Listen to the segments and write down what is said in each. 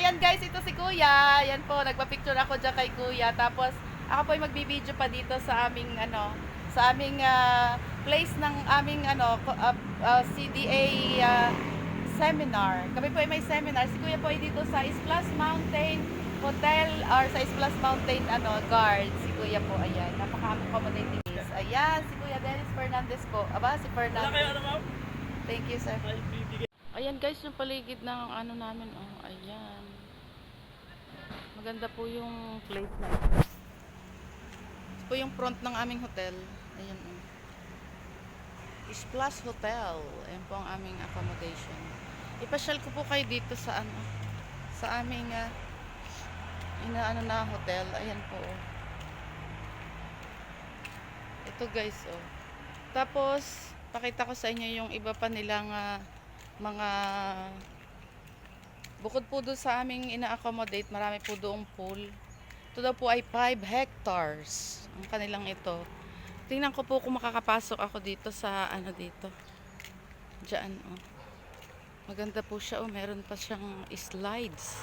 Ayan guys, ito si Kuya. Ayan po, nagpa-picture ako dyan kay Kuya. Tapos, ako po ay magbibideo pa dito sa aming, ano, sa aming ah, place ng aming, ano, ko- ah, ah, CDA ah, seminar. Kami po ay may seminar. Si Kuya po ay dito sa Islas Mountain Hotel or sa Islas Mountain, ano, guard. Si Kuya po, ayan. Napaka-accommodating. Ayan, si Kuya Dennis Fernandez po. Aba, si Fernandez. ano ma'am? Thank you, sir. Ayan guys, yung paligid ng ano namin, oh, ayan. Maganda po yung place na ito. Ito po yung front ng aming hotel. Ayan, oh. Splash Hotel. Ayan po ang aming accommodation. Ipasyal ko po kayo dito sa ano, sa aming ah, inaano na hotel. Ayan po, oh. Ito guys, oh. Tapos, pakita ko sa inyo yung iba pa nilang ah, mga bukod po doon sa aming ina-accommodate, marami po doong pool. Ito daw po ay 5 hectares ang kanilang ito. Tingnan ko po kung makakapasok ako dito sa ano dito. Diyan, oh. Maganda po siya, oh. Meron pa siyang slides.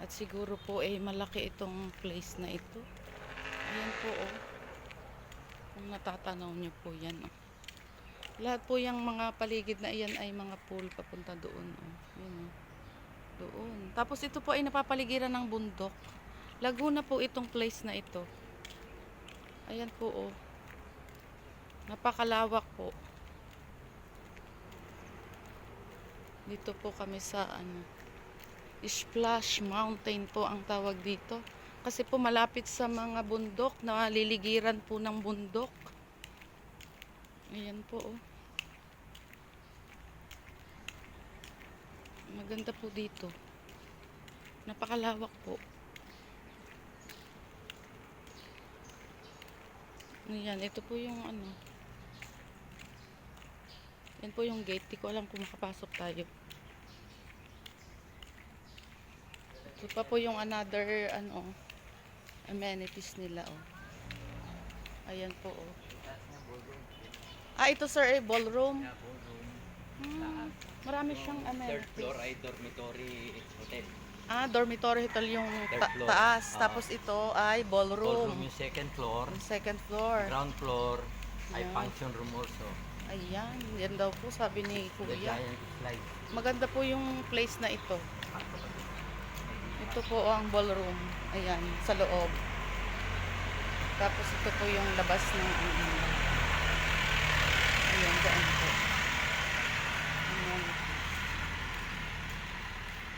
At siguro po ay malaki itong place na ito. Ayan po, oh. Kung natatanaw niyo po yan, oh. Lahat po yung mga paligid na iyan ay mga pool papunta doon. Oh. Yun, oh. Doon. Tapos ito po ay napapaligiran ng bundok. Laguna po itong place na ito. Ayan po oh. Napakalawak po. Dito po kami sa ano. Splash Mountain po ang tawag dito. Kasi po malapit sa mga bundok na liligiran po ng bundok. Ayan po oh. Maganda po dito. Napakalawak po. Ayan, ito po yung ano. Yan po yung gate. Di ko alam kung makapasok tayo. Ito pa po yung another ano amenities nila oh. Ayan po oh. Ah, ito sir ay ballroom. Hmm, marami siyang Third amenities. floor ay dormitory hotel. Ah, dormitory hotel yung Third ta- floor. taas. Ah. Tapos ito ay ballroom. Ballroom yung second floor. Yung second floor. Ground floor ay Yeah. function room also. Ayan, yan daw po sabi ni The Kuya. giant slide. Maganda po yung place na ito. Ito po ang ballroom. Ayan, sa loob. Tapos ito po yung labas ng ano. Ayan, daan po. Ayan.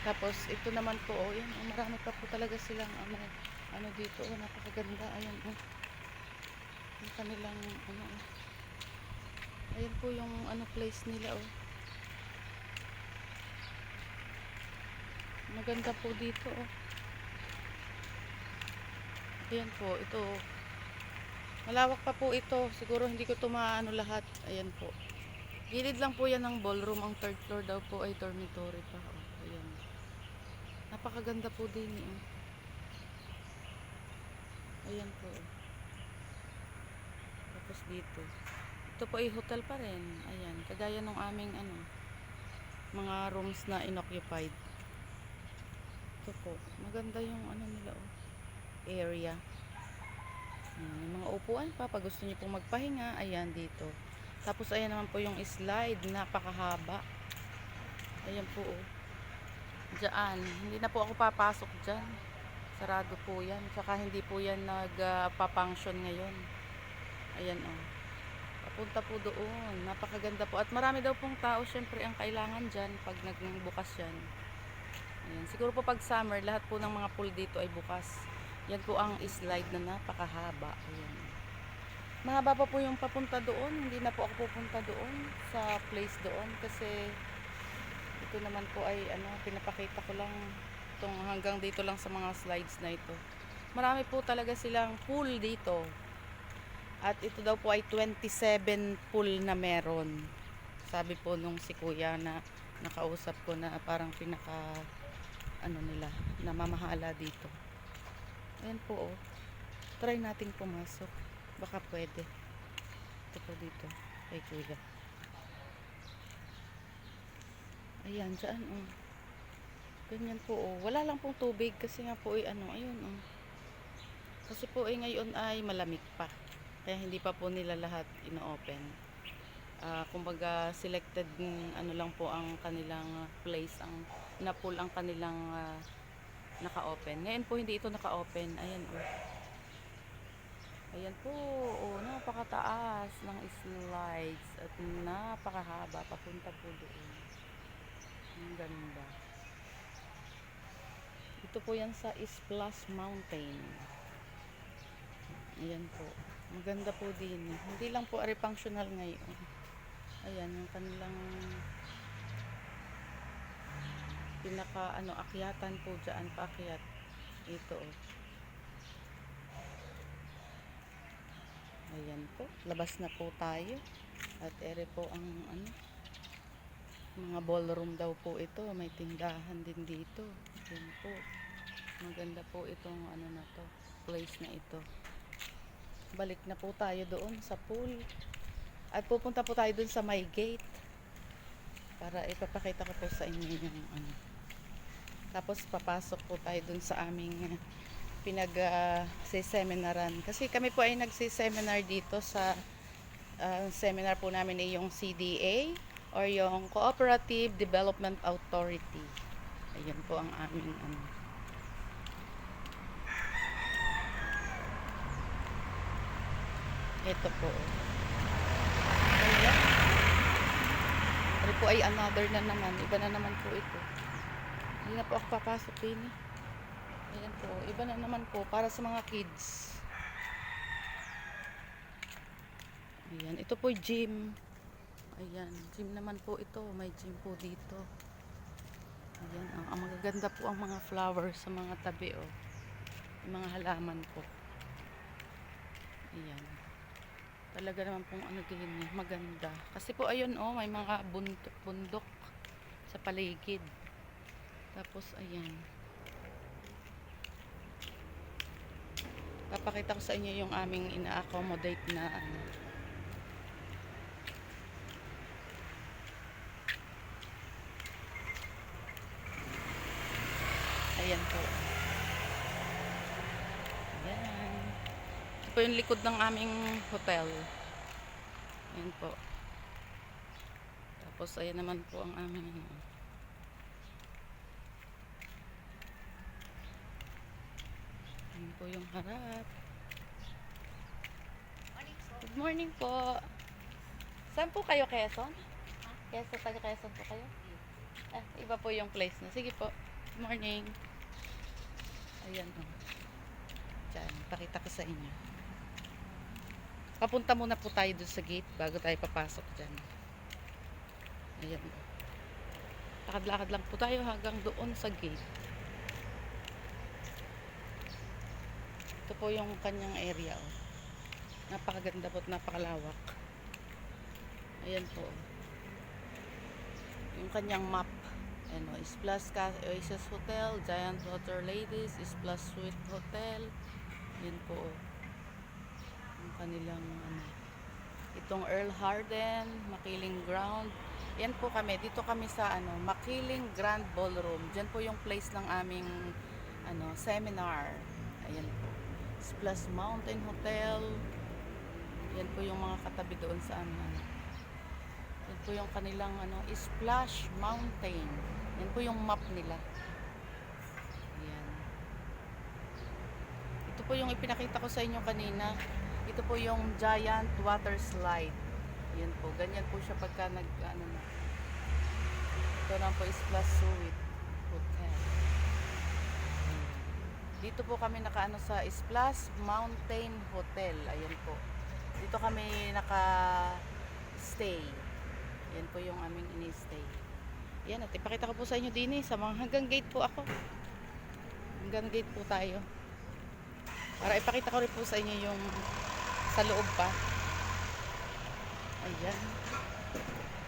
Tapos ito naman po, oh, yan, oh, marami pa po talaga silang ano, ano dito, oh, napakaganda. Ayan, oh. Yung kanilang, ano, oh. Ayan po yung ano place nila, oh. Maganda po dito, oh. Ayan po, ito. oh. Malawak pa po ito. Siguro hindi ko ito maano lahat. Ayan po. Gilid lang po yan ng ballroom. Ang third floor daw po ay dormitory pa. Napakaganda po din. Oh. Ayan po. oh. Tapos dito. Ito po ay hotel pa rin. Ayan. Kagaya ng aming ano, mga rooms na inoccupied. Ito po. Maganda yung ano nila oh. Area. Ayan, may mga upuan pa. Pag gusto niyo pong magpahinga, ayan dito. Tapos ayan naman po yung slide. Napakahaba. Ayan po oh. Diyan. Hindi na po ako papasok dyan. Sarado po yan. Tsaka hindi po yan nagpa-function ngayon. Ayan oh. Papunta po doon. Napakaganda po. At marami daw pong tao syempre ang kailangan dyan pag nagbukas yan. Ayan. Siguro po pag summer, lahat po ng mga pool dito ay bukas. Yan po ang slide na napakahaba. Ayan. Mahaba pa po yung papunta doon. Hindi na po ako pupunta doon sa place doon kasi ito naman po ay ano, pinapakita ko lang itong hanggang dito lang sa mga slides na ito. Marami po talaga silang pool dito. At ito daw po ay 27 pool na meron. Sabi po nung si kuya na nakausap ko na parang pinaka ano nila, namamahala dito. Ayan po oh. Try nating pumasok. Baka pwede. Ito po dito. Kay kuya. Ayan, dyan oh. Ganyan po oh. Wala lang pong tubig kasi nga po ay ano, ayun oh. Kasi po ay ngayon ay malamig pa. Kaya hindi pa po nila lahat ino-open. Ah, kumbaga selected ano lang po ang kanilang place, ang na-pull ang kanilang ah, naka-open. Ngayon po hindi ito naka-open. Ayan oh. Ayan po, oh, napakataas ng slides at napakahaba papunta po doon. Ang ganda. Ito po yan sa Splash Mountain. Ayan po. Maganda po din. Hindi lang po ari functional ngayon. Ayan, yung kanilang pinaka ano akyatan po dyan, paakyat. Ito oh. Ayan po. Labas na po tayo. At ere po ang ano mga ballroom daw po ito. May tindahan din dito. Ayan po. Maganda po itong ano na to. Place na ito. Balik na po tayo doon sa pool. At pupunta po tayo doon sa my gate. Para ipapakita ko po sa inyo yung ano. Tapos papasok po tayo doon sa aming uh, pinag uh, seminaran kasi kami po ay nagsi-seminar dito sa uh, seminar po namin ay yung CDA or yung Cooperative Development Authority. Ayun po ang aming ano. Ito po. Ayan. Ito po ay another na naman. Iba na naman po ito. Hindi na po ako papasok din eh. Ayan po. Iba na naman po. Para sa mga kids. Ayan. Ito po gym. Ayan. Gym naman po ito. May gym po dito. Ayan. Ang, ang magaganda po ang mga flowers sa mga tabi oh. Yung mga halaman po. Ayan. Talaga naman pong ano din eh, maganda. Kasi po ayun oh, may mga bundok, bundok sa paligid. Tapos ayan. Papakita ko sa inyo yung aming ina-accommodate na ano. Ayan po. Ayan. Ito po yung likod ng aming hotel. Ayan po. Tapos ayan naman po ang aming. Ayan po yung harap. Good morning po. Saan po kayo, Quezon? Quezon, taga Quezon po kayo? Ah, iba po yung place na. Sige po. Good morning. Ayan o. Diyan, pakita ko sa inyo. Papunta muna po tayo doon sa gate bago tayo papasok dyan. Ayan o. Lakad-lakad lang po tayo hanggang doon sa gate. Ito po yung kanyang area o. Napakaganda po at napakalawak. Ayan po. Yung kanyang map. Ano, Ca- Oasis Hotel, Giant Water Ladies, is Plus Suite Hotel. Yun po. Yung kanilang ano. Itong Earl Harden, Makiling Ground. Yan po kami. Dito kami sa ano, Makiling Grand Ballroom. Diyan po yung place ng aming ano, seminar. Ayan po. Splash Mountain Hotel. Yan po yung mga katabi doon sa amin. Ano. Yan po yung kanilang ano, Splash Mountain. Yan po yung map nila. Ayan. Ito po yung ipinakita ko sa inyo kanina. Ito po yung giant water slide. Yan po. Ganyan po siya pagka nag ano na. Ito lang po Splash Suite Hotel. Dito po kami nakaano sa Splash Mountain Hotel. Ayan po. Dito kami naka stay. Yan po yung aming ini-stay. Yan at ipakita ko po sa inyo din eh, sa mga hanggang gate po ako. Hanggang gate po tayo. Para ipakita ko rin po sa inyo yung sa loob pa. Ayan.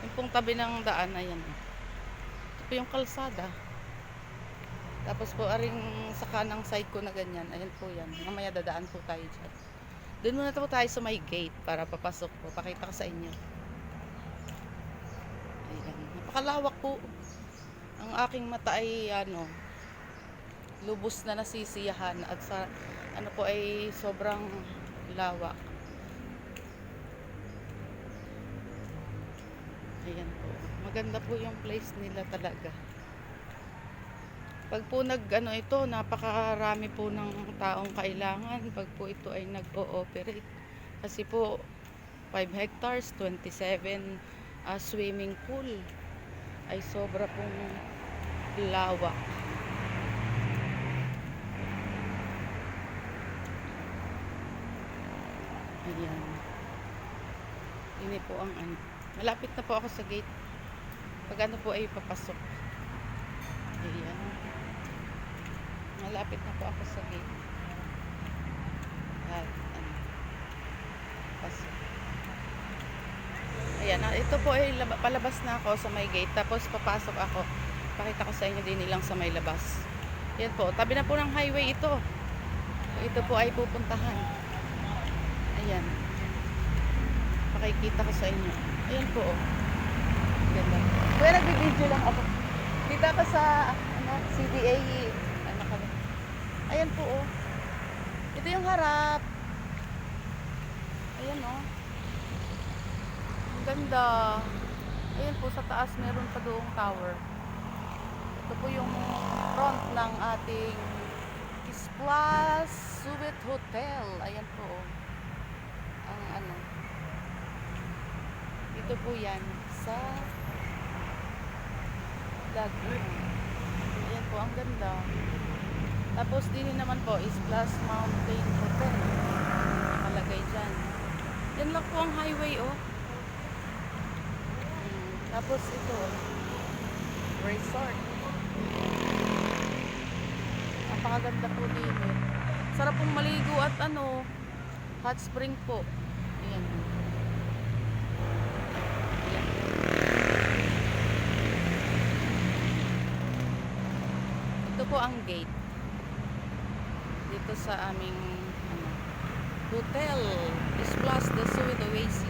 Yung pong tabi ng daan, ayan. Ito po yung kalsada. Tapos po, aring sa kanang side ko na ganyan. Ayan po yan. Mamaya dadaan po tayo dyan. Doon muna po tayo sa may gate para papasok po. Pakita ko sa inyo. Napakalawak po. Ang aking mata ay ano, lubos na nasisiyahan at sa ano po ay sobrang lawak. Ayan po. Maganda po yung place nila talaga. Pag po nag ano ito, napakarami po ng taong kailangan pag po ito ay nag-ooperate. Kasi po 5 hectares, 27 ah, swimming pool ay sobra pong lawak. Ayan. Ini po ang ano. Malapit na po ako sa gate. Pag ano po ay papasok. Ayan. Malapit na po ako sa gate. At ano. Pasok. Ayan, ah, ito po ay laba- palabas na ako sa may gate. Tapos papasok ako. Pakita ko sa inyo din nilang sa may labas. Yan po, tabi na po ng highway ito. Ito po ay pupuntahan. Ayan. Pakikita ko sa inyo. Ayan po. oh. Ganda. Kuya, nagbibideo lang ako. Dito ako sa ano, CDA. Ano kami. Ayan po oh. Ito yung harap. Ayan oh. Ganda. Ayan po sa taas meron pa doong tower. Ito po yung front ng ating Splash Suite Hotel. Ayan po. oh. Ang ano. Dito po yan sa Laguna. Ayan po, ang ganda. Tapos din naman po is Splash Mountain Hotel. Nakalagay dyan. Yan lang po ang highway, oh. Tapos ito, resort. Napakaganda po din. eh. Sarap pong maligo at ano, hot spring po. Ayan. Ito po ang gate. Dito sa aming ano, hotel. Is plus the Suite Oasis.